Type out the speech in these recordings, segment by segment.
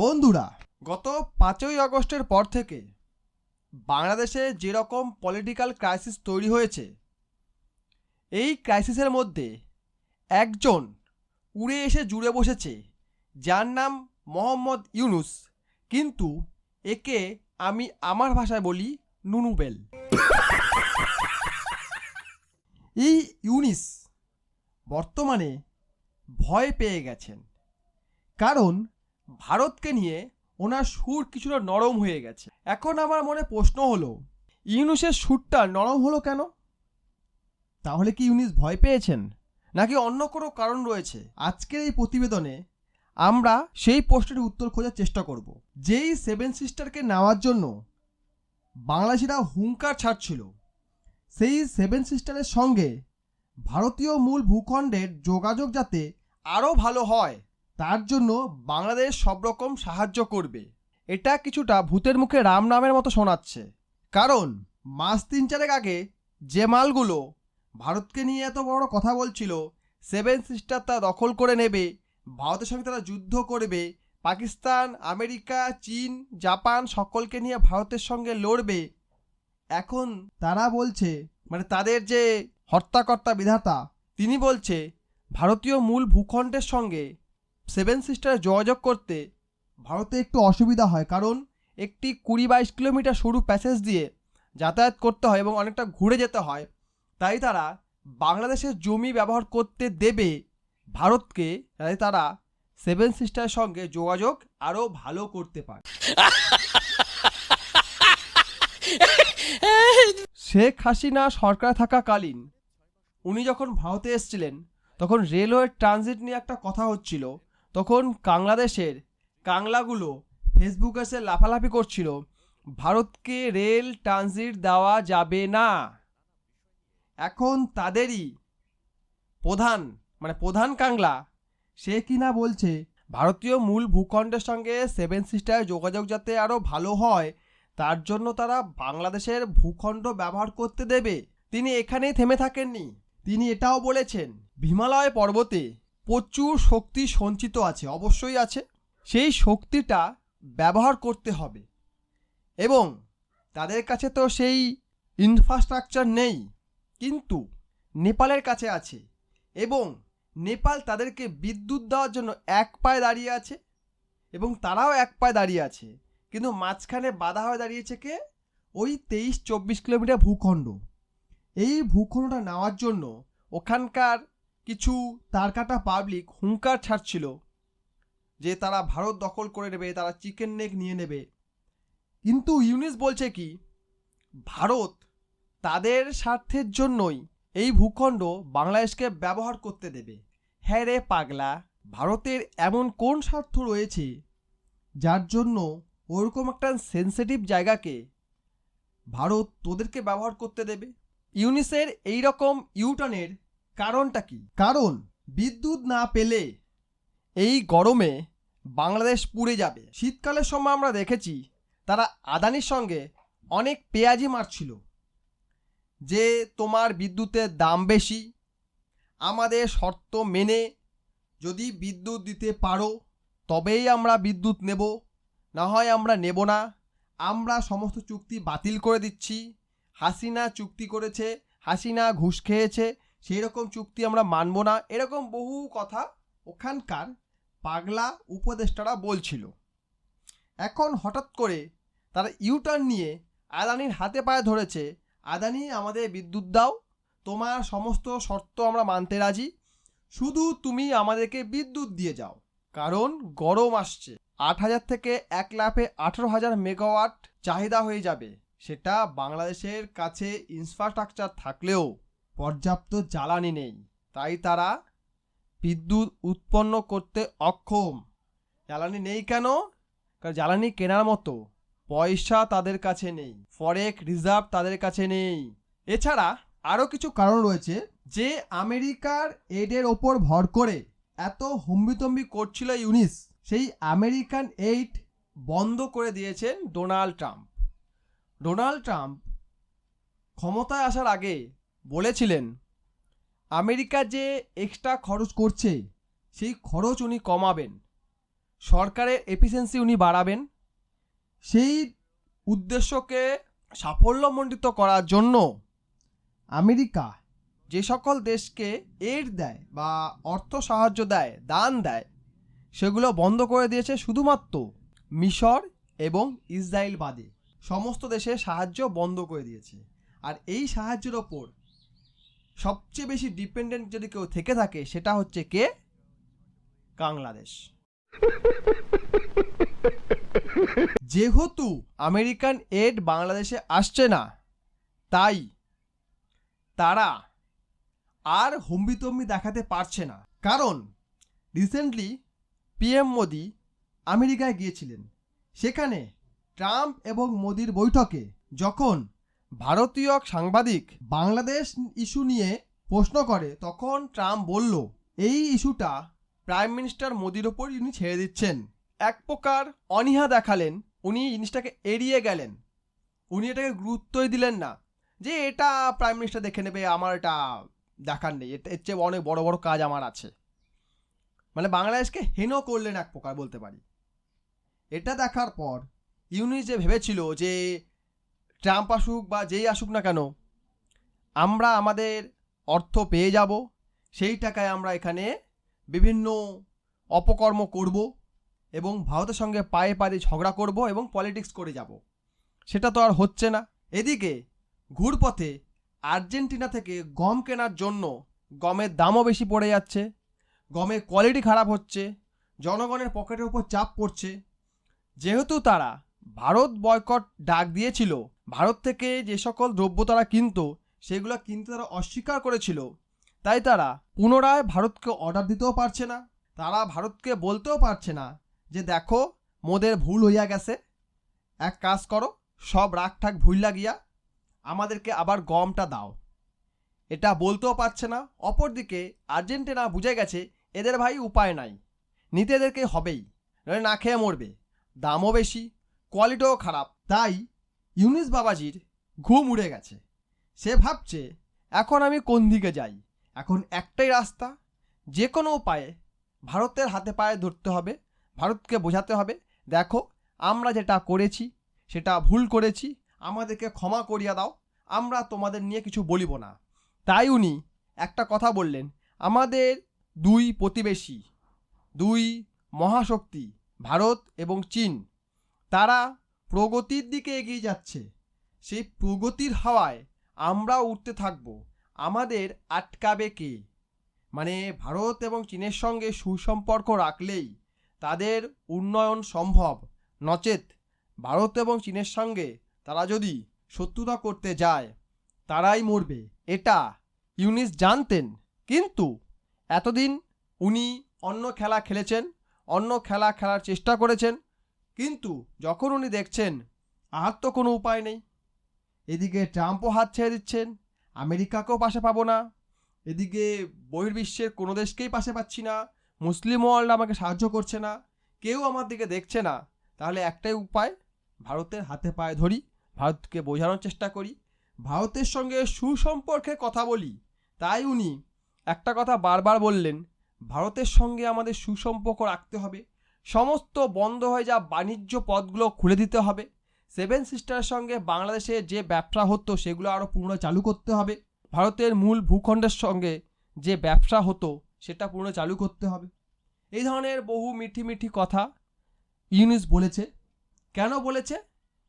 বন্ধুরা, গত পাঁচই আগস্টের পর থেকে বাংলাদেশে যেরকম পলিটিক্যাল ক্রাইসিস তৈরি হয়েছে, এই ক্রাইসিসের মধ্যে একজন উড়ে এসে জুড়ে বসেছে, যার নাম মোহাম্মদ ইউনুস। কিন্তু একে আমি আমার ভাষায় বলি নুনুবেল এই ইউনিস বর্তমানে ভয় পেয়ে গেছেন। কারণ ভারতকে নিয়ে ওনার সুর কিছুটা নরম হয়ে গেছে। এখন আমার মনে প্রশ্ন হলো, ইউনুসের সুরটা নরম হলো কেন? তাহলে কি ইউনিস ভয় পেয়েছেন? নাকি অন্য কোনো কারণ রয়েছে? আজকের এই প্রতিবেদনে আমরা সেই প্রশ্নের উত্তর খোঁজার চেষ্টা করব। যেই সেভেন সিস্টারকে নেওয়ার জন্য বাংলাদেশিরা হুঙ্কার ছাড়ছিল, সেই সেভেন সিস্টারের সঙ্গে ভারতীয় মূল ভূখণ্ডের যোগাযোগ যাতে আরও ভালো হয়। তার জন্য বাংলাদেশ সব রকম সাহায্য করবে। এটা কিছুটা ভূতের মুখে রাম নামের মতো শোনাচ্ছে। কারণ, মাস তিন চারেক আগে যে মালগুলো ভারতকে নিয়ে এত বড় কথা বলছিল, সেভেন সিস্টার তা দখল করে নেবে, ভারতের সঙ্গে তারা যুদ্ধ করবে, পাকিস্তান, আমেরিকা, চীন, জাপান সকলকে নিয়ে ভারতের সঙ্গে লড়বে। এখন তারা বলছে মানে তাদের যে হর্তাকর্তা বিধাতা, তিনি বলছে, ভারতীয় মূল ভূখণ্ডের সঙ্গে সেভেন সিস্টারে যোগাযোগ করতে ভারতে একটু অসুবিধা হয়, কারণ একটি কুড়ি বাইশ কিলোমিটার সরু প্যাসেজ দিয়ে যাতায়াত করতে হয় এবং অনেকটা ঘুরে যেতে হয়। তাই তারা বাংলাদেশের জমি ব্যবহার করতে দেবে ভারতকে তাই তারা সেভেন সিস্টারের সঙ্গে যোগাযোগ আরও ভালো করতে পারে। শেখ হাসিনা সরকার থাকাকালীন উনি যখন ভারতে এসেছিলেন, তখন রেলওয়ে ট্রানজিট নিয়ে একটা কথা হচ্ছিল। তখন বাংলাদেশের কাংলাগুলো ফেসবুকে এসে লাফালাফি করছিল, ভারতকে রেল ট্রানজিট দেওয়া যাবে না। এখন তাদেরই প্রধান মানে প্রধান কাংলা, সে কিনা বলছে? ভারতীয় মূল ভূখণ্ডের সঙ্গে সেভেন সিস্টার যোগাযোগ যাতে আরও ভালো হয়, তার জন্য তারা বাংলাদেশের ভূখণ্ড ব্যবহার করতে দেবে। তিনি এখানেই থেমে থাকেননি। তিনি এটাও বলেছেন, হিমালয় পর্বতে প্রচুর শক্তি সঞ্চিত আছে, অবশ্যই আছে। সেই শক্তিটা ব্যবহার করতে হবে। এবং তাদের কাছে তো সেই ইনফ্রাস্ট্রাকচার নেই, কিন্তু নেপালের কাছে আছে। এবং নেপাল তাদেরকে বিদ্যুৎ দেওয়ার জন্য এক পায়ে দাঁড়িয়ে আছে, এবং তারাও এক পায়ে দাঁড়িয়ে আছে। কিন্তু মাঝখানে বাধা হয়ে দাঁড়িয়েছে কে? ওই তেইশ চব্বিশ কিলোমিটার ভূখণ্ড। এই ভূখণ্ডটা নেওয়ার জন্য ওখানকার কিছু তারকাটা পাবলিক হুঙ্কার ছাড়ছিল যে তারা ভারত দখল করে নেবে, তারা চিকেন নেক নিয়ে নেবে। কিন্তু ইউনিস বলছে কি, ভারত তাদের স্বার্থের জন্যই এই ভূখণ্ড বাংলাদেশকে ব্যবহার করতে দেবে। হ্যাঁ রে পাগলা, ভারতের এমন কোন স্বার্থ রয়েছে যার জন্য ওরকম একটা সেন্সিটিভ জায়গাকে ভারত তোদেরকে ব্যবহার করতে দেবে? ইউনিসের এই রকম ইউটার্নের কারণটা কি? কারণ বিদ্যুৎ না পেলে এই গরমে বাংলাদেশ পুড়ে যাবে। শীতকালের সময় আমরা দেখেছি, তারা আদানির সঙ্গে অনেক পেঁয়াজি মারছিল, যে তোমার বিদ্যুতের দাম বেশি, আমাদের শর্ত মেনে যদি বিদ্যুৎ দিতে পারো, তবেই আমরা বিদ্যুৎ নেব, না হয় আমরা নেব না। আমরা সমস্ত চুক্তি বাতিল করে দিচ্ছি। হাসিনা চুক্তি করেছে, হাসিনা ঘুষ খেয়েছে সেই রকম চুক্তি আমরা মানব না। এরকম বহু কথা ওখানকার পাগলা উপদেষ্টারা বলছিল। এখন হঠাৎ করে তারা ইউটার্ন নিয়ে আদানির হাতে পায়ে ধরেছে, আদানি, আমাদের বিদ্যুৎ দাও, তোমার সমস্ত শর্ত আমরা মানতে রাজি। শুধু তুমি আমাদেরকে বিদ্যুৎ দিয়ে যাও, কারণ গরম আসছে। আট হাজার থেকে এক লাফে আঠেরো হাজার মেগাওয়াট চাহিদা হয়ে যাবে। সেটা বাংলাদেশের কাছে ইনফ্রাস্ট্রাকচার থাকলেও। পর্যাপ্ত জ্বালানি নেই। তাই তারা বিদ্যুৎ উৎপন্ন করতে অক্ষম। জ্বালানি নেই কেন? কারণ জ্বালানি কেনার মতো পয়সা তাদের কাছে নেই ফরেক রিজার্ভ তাদের কাছে নেই। এছাড়া আরও কিছু কারণ রয়েছে যে আমেরিকার এডের ওপর ভর করে এত হম্বিতম্বি করছিল ইউনিস। সেই আমেরিকান এইড বন্ধ করে দিয়েছেন ডোনাল্ড ট্রাম্প। ডোনাল্ড ট্রাম্প ক্ষমতায় আসার আগে বলেছিলেন, আমেরিকা যে এক্সট্রা খরচ করছে, সেই খরচ উনি কমাবেন। সরকারের এফিসিয়েন্সি উনি বাড়াবেন। সেই উদ্দেশ্যকে সাফল্যমণ্ডিত করার জন্য আমেরিকা যে সকল দেশকে এড দেয় বা অর্থ সাহায্য দেয়, দান দেয়, সেগুলো বন্ধ করে দিয়েছে শুধুমাত্র মিশর এবং ইসরায়েল বাদে সমস্ত দেশে সাহায্য বন্ধ করে দিয়েছে। আর এই সাহায্যের ওপর সবচেয়ে বেশি ডিপেন্ডেন্ট যদি কেউ থেকে থাকে, সেটা হচ্ছে কে? বাংলাদেশ। যেহেতু আমেরিকান এড বাংলাদেশে আসছে না, তাই তারা আর হম্বিতম্বি দেখাতে পারছে না। কারণ রিসেন্টলি পিএম মোদি আমেরিকায় গিয়েছিলেন। সেখানে ট্রাম্প এবং মোদির বৈঠকে যখন ভারতীয় সাংবাদিক বাংলাদেশ ইস্যু নিয়ে প্রশ্ন করে, তখন ট্রাম্প বলল, এই ইস্যুটা প্রাইম মিনিস্টার মোদির ওপর উনি ছেড়ে দিচ্ছেন। এক প্রকার অনীহা দেখালেন, উনি জিনিসটাকে এড়িয়ে গেলেন। উনি এটাকে গুরুত্বই দিলেন না যে, এটা প্রাইম মিনিস্টার দেখে নেবে, আমার এটা দেখার নেই। এটা এর চেয়ে অনেক বড় বড় কাজ আমার আছে। মানে বাংলাদেশকে হেন করলেন এক প্রকার বলতে পারি। এটা দেখার পর ইউনি যে ভেবেছিল যে ট্রাম্প আসুক বা যেই আসুক না কেন, আমরা আমাদের অর্থ পেয়ে যাব, সেই টাকায় আমরা এখানে বিভিন্ন অপকর্ম করব এবং ভারতের সঙ্গে পায়ে পায়ে ঝগড়া করব এবং পলিটিক্স করে যাব। সেটা তো আর হচ্ছে না। এদিকে ঘুরপথে আর্জেন্টিনা থেকে গম কেনার জন্য গমের দামও বেশি পড়ে যাচ্ছে গমের কোয়ালিটি খারাপ হচ্ছে, জনগণের পকেটের উপর চাপ পড়ছে। যেহেতু তারা ভারত বয়কট ডাক দিয়েছিল। ভারত থেকে যে সকল দ্রব্য তারা কিনত, সেগুলো কিনতে তারা অস্বীকার করেছিল। তাই তারা পুনরায় ভারতকে অর্ডার দিতেও পারছে না। তারা ভারতকে বলতেও পারছে না যে, দেখো, মোদের ভুল হইয়া গেছে। এক কাজ করো, সব রাগ ঠাক ভুল লাগিয়া আমাদেরকে আবার গমটা দাও। এটা বলতেও পারছে না। অপরদিকে আর্জেন্টিনা বুঝে গেছে, এদের ভাই উপায় নাই। নিতে এদেরকে হবেই না খেয়ে মরবে। দামও বেশি কোয়ালিটিও খারাপ। তাই ইউনিস বাবাজির ঘুম উড়ে গেছে। সে ভাবছে, এখন আমি কোন দিকে যাই? এখন একটাই রাস্তা। যে কোনো উপায়ে ভারতের হাতে পায়ে ধরতে হবে, ভারতকে বোঝাতে হবে, দেখো, আমরা যেটা করেছি, সেটা ভুল করেছি, আমাদেরকে ক্ষমা করিয়া দাও, আমরা তোমাদের নিয়ে কিছু বলিব না। তাই উনি একটা কথা বললেন, আমাদের দুই প্রতিবেশী, দুই মহাশক্তি, ভারত এবং চীন তারা প্রগতির দিকে এগিয়ে যাচ্ছে। সেই প্রগতির হাওয়ায় আমরাও উঠতে থাকব। আমাদের আটকাবে কে? মানে ভারত এবং চীনের সঙ্গে সুসম্পর্ক রাখলেই তাদের উন্নয়ন সম্ভব। নচেত ভারত এবং চীনের সঙ্গে তারা যদি শত্রুতা করতে যায়, তারাই মরবে। এটা ইউনিস জানতেন। কিন্তু এতদিন উনি অন্য খেলা খেলেছেন, অন্য খেলা খেলার চেষ্টা করেছেন। কিন্তু যখন উনি দেখছেন, আর তো কোনো উপায় নেই। এদিকে ট্রাম্পও হাত ছেড়ে দিচ্ছেন, আমেরিকাকেও পাশে পাবো না। এদিকে বহির্বিশ্বের কোনো দেশকেই পাশে পাচ্ছি না, মুসলিম ওয়ার্ল্ড আমাকে সাহায্য করছে না, কেউ আমার দিকে দেখছে না। তাহলে একটাই উপায়, ভারতের হাতে পায়ে ধরি, ভারতকে বোঝানোর চেষ্টা করি, ভারতের সঙ্গে সুসম্পর্কে কথা বলি। তাই উনি একটা কথা বারবার বললেন, ভারতের সঙ্গে আমাদের সুসম্পর্ক রাখতে হবে। সমস্ত বন্ধ হয়ে যা বাণিজ্য পথগুলো খুলে দিতে হবে। সেভেন সিস্টারের সঙ্গে বাংলাদেশে যে ব্যবসা হতো, সেগুলো আরও পুনঃ চালু করতে হবে। ভারতের মূল ভূখণ্ডের সঙ্গে যে ব্যবসা হতো, সেটা পুনঃ চালু করতে হবে। এই ধরনের বহু মিঠি মিঠি কথা ইউনিস বলেছে। কেন বলেছে?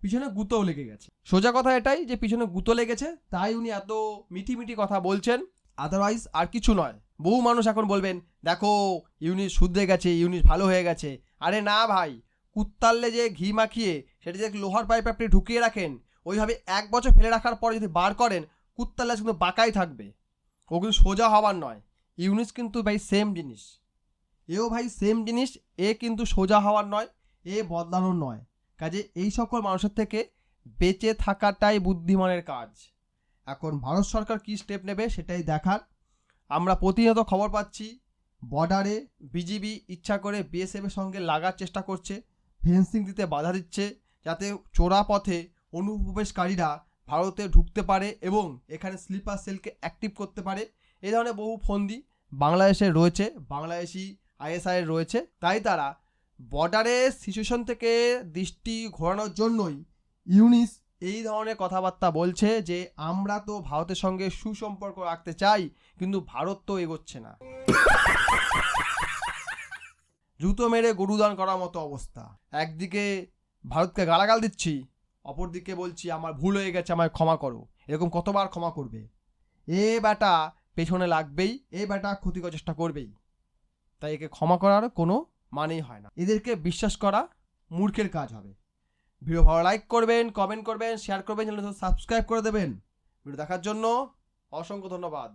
পিছনে গুঁতোও লেগে গেছে। সোজা কথা এটাই যে পিছনে গুঁতো লেগেছে, তাই উনি এত মিঠি মিঠি কথা বলছেন। আদারওয়াইজ আর কিছু নয়। বহু মানুষ এখন বলবেন, দেখো ইউনিট শুধরে গেছে ইউনিট ভালো হয়ে গেছে। আরে না ভাই, কুত্তাল্লে যে ঘি মাখিয়ে সেটা যে লোহার পাইপ আপনি ঢুকিয়ে রাখেন, ওইভাবে এক বছর ফেলে রাখার পরে যদি বার করেন, কুত্তাল্লা কিন্তু বাঁকাই থাকবে। ও কিন্তু সোজা হবার নয়। ইউনিস কিন্তু ভাই সেম জিনিস। এও ভাই সেম জিনিস, এ কিন্তু সোজা হওয়ার নয়, এ বদলানোর নয়। কাজে এই সকল মানুষের থেকে বেঁচে থাকাটাই বুদ্ধিমানের কাজ। এখন ভারত সরকার কী স্টেপ নেবে সেটাই দেখার। আমরা প্রতিনিয়ত খবর পাচ্ছি। বর্ডারে বিজিবি ইচ্ছা করে বিএসএফের সঙ্গে লাগার চেষ্টা করছে, ফেন্সিং দিতে বাধা দিচ্ছে, যাতে চোরা পথে অনুপ্রবেশকারীরা ভারতে ঢুকতে পারে এবং এখানে স্লিপার সেলকে অ্যাক্টিভ করতে পারে। এই ধরনের বহু ফন্দি বাংলাদেশে রয়েছে, বাংলাদেশি আইএসআই রয়েছে। তাই তারা বর্ডারের সিচুয়েশন থেকে দৃষ্টি ঘোরানোর জন্যই ইউনিস এই ধরনের কথাবার্তা বলছে যে, আমরা তো ভারতের সঙ্গে সুসম্পর্ক রাখতে চাই, কিন্তু ভারত তো এগোচ্ছে না। জুতো মেরে গরুদান করার মতো অবস্থা। একদিকে ভারতকে গালাগাল দিচ্ছি, অপরদিকে বলছি, আমার ভুল হয়ে গেছে, আমায় ক্ষমা করো। এরকম কতবার ক্ষমা করবে? এ বেটা পেছনে লাগবেই, এ বেটা ক্ষতিকর চেষ্টা করবেই। তাই একে ক্ষমা করার কোনো মানেই হয় না। এদেরকে বিশ্বাস করা মূর্খের কাজ হবে। ভিডিও ভালো লাইক করবেন কমেন্ট করবেন শেয়ার করবেন সাবস্ক্রাইব করে দেবেন। ভিডিও দেখার জন্য অসংখ্য ধন্যবাদ।